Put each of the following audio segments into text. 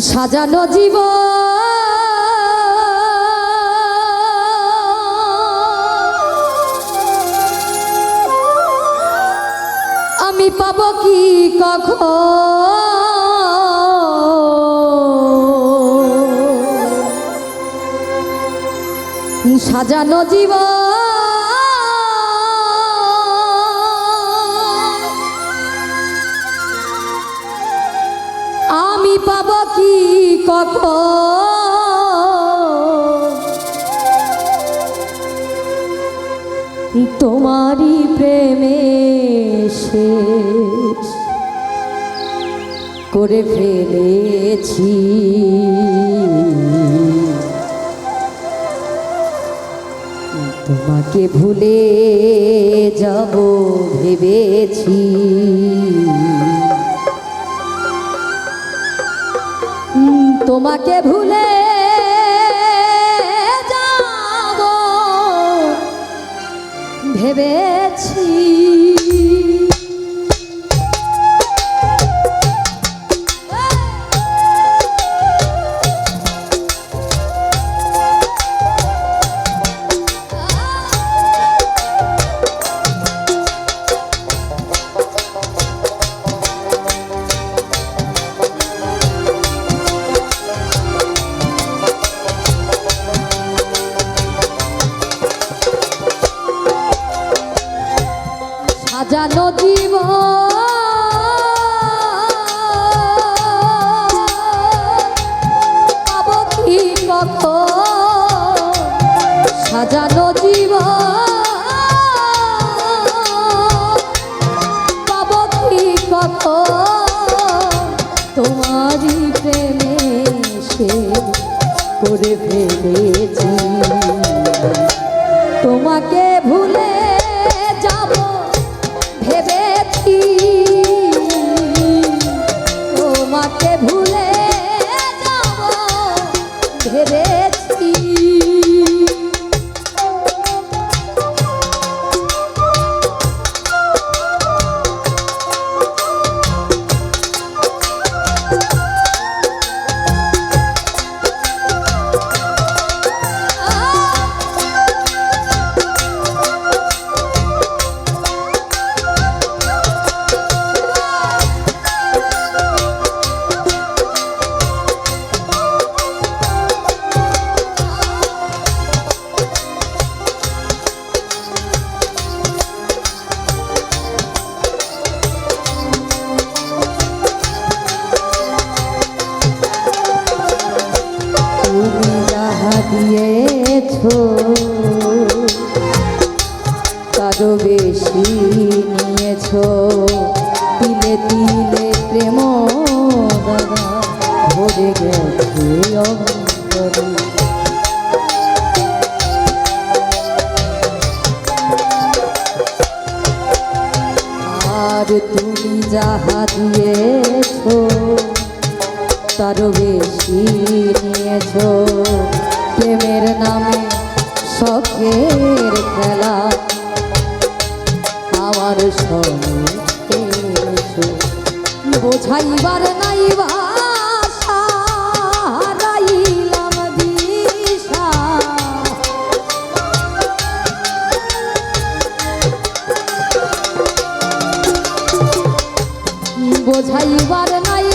সাজানো জীব আমি পাব কি কখন? সাজানো জীব কি তোমারই প্রেমে শেষ করে ফেলেছি। তোমাকে ভুলে যাব ভেবেছি। তোমাকে ভুলে যাব। ভেবেছি সাজানো জীব। পাব কি কখন সাজানো জীব। তোমারই প্রেমে সে করে ফেলেছি। তোমাকে দিয়েছ। তারও বেশি নিয়েছ। তিলে তিলে প্রেম দাদা ভরে গেছে আর তুমি যাহা দিয়েছ, তারও বেশি নিয়েছ। প্রেমের নামে শখের খেলা আমার সঙ্গে। বোঝাইবার নাই ভাষা হারাইলাম দিশা বোঝাইবার নাই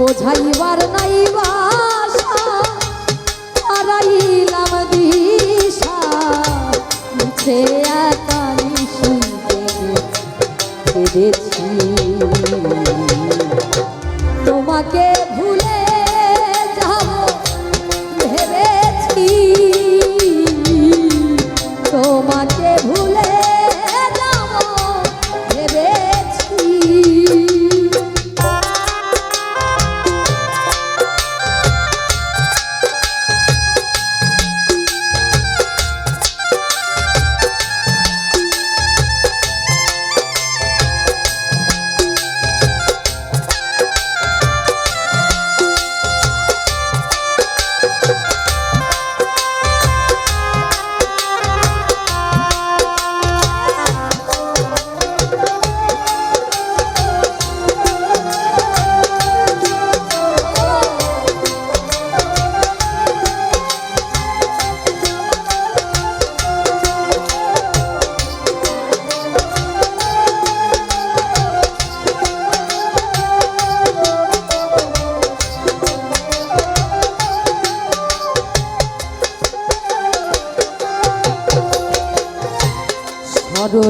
বোঝাইবার নাই ভাষা হারাইলাম দিশা। মুছে একা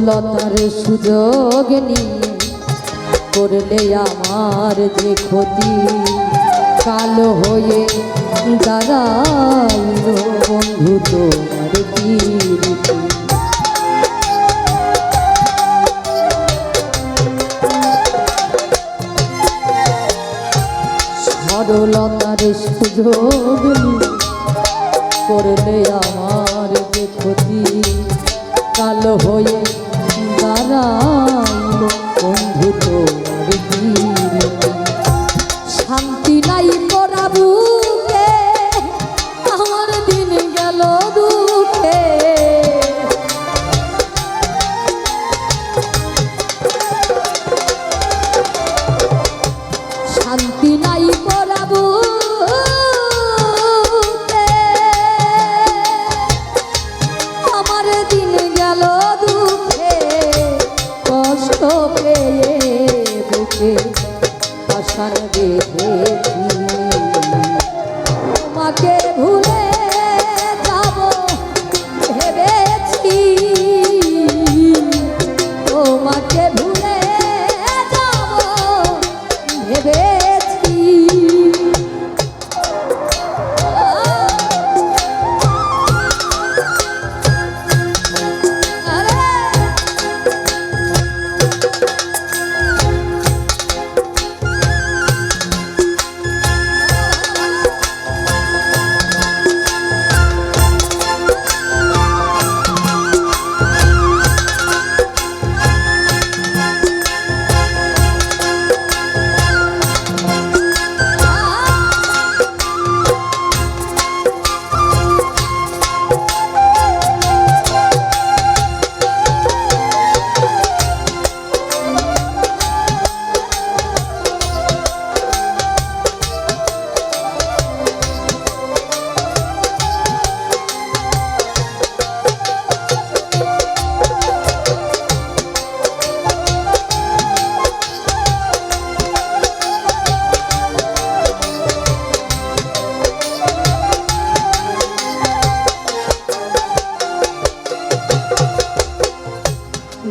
সরলতার সুযোগ নিয়ে করলে আমার যে ক্ষতি, কালো হয়ে দাঁড়াইল বন্ধু তোমার সরলতার সুযোগ করলে আমার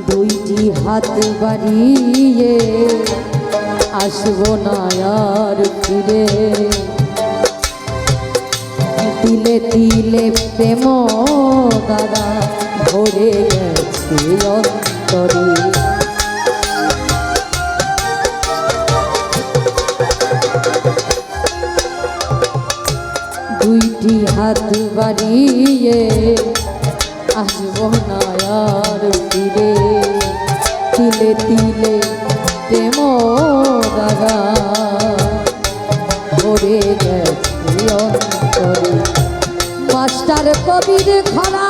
দুইটি হাত বাড়িয়ে আসব না আর ফিরে তিলে তিলে প্রেম দাদা ভরে গেছে অন্তরে। দুইটি হাত বাড়িয়ে আসব না আর ফিরে তিলে তিলে প্রেম দাদা ভরে গেছে মাস্টার কবির খরা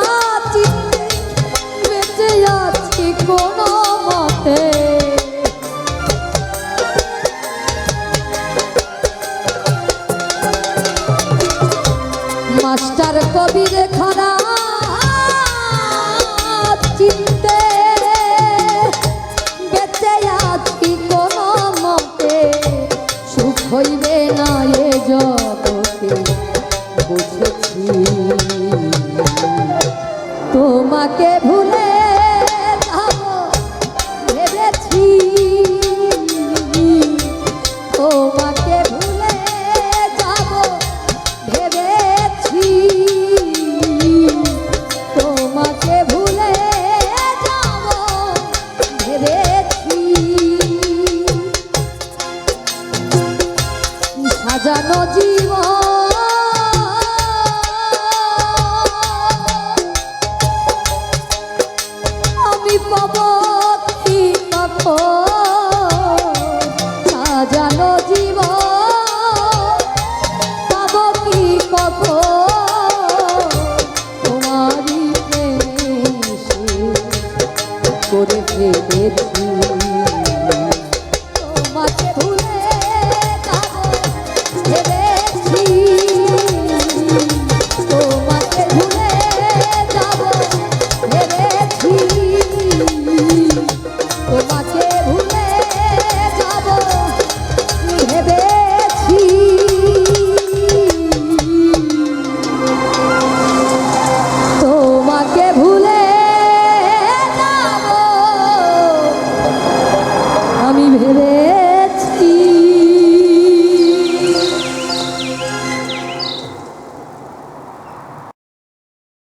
বেঁচে মাস্টার কবির তোমাকে ভুলে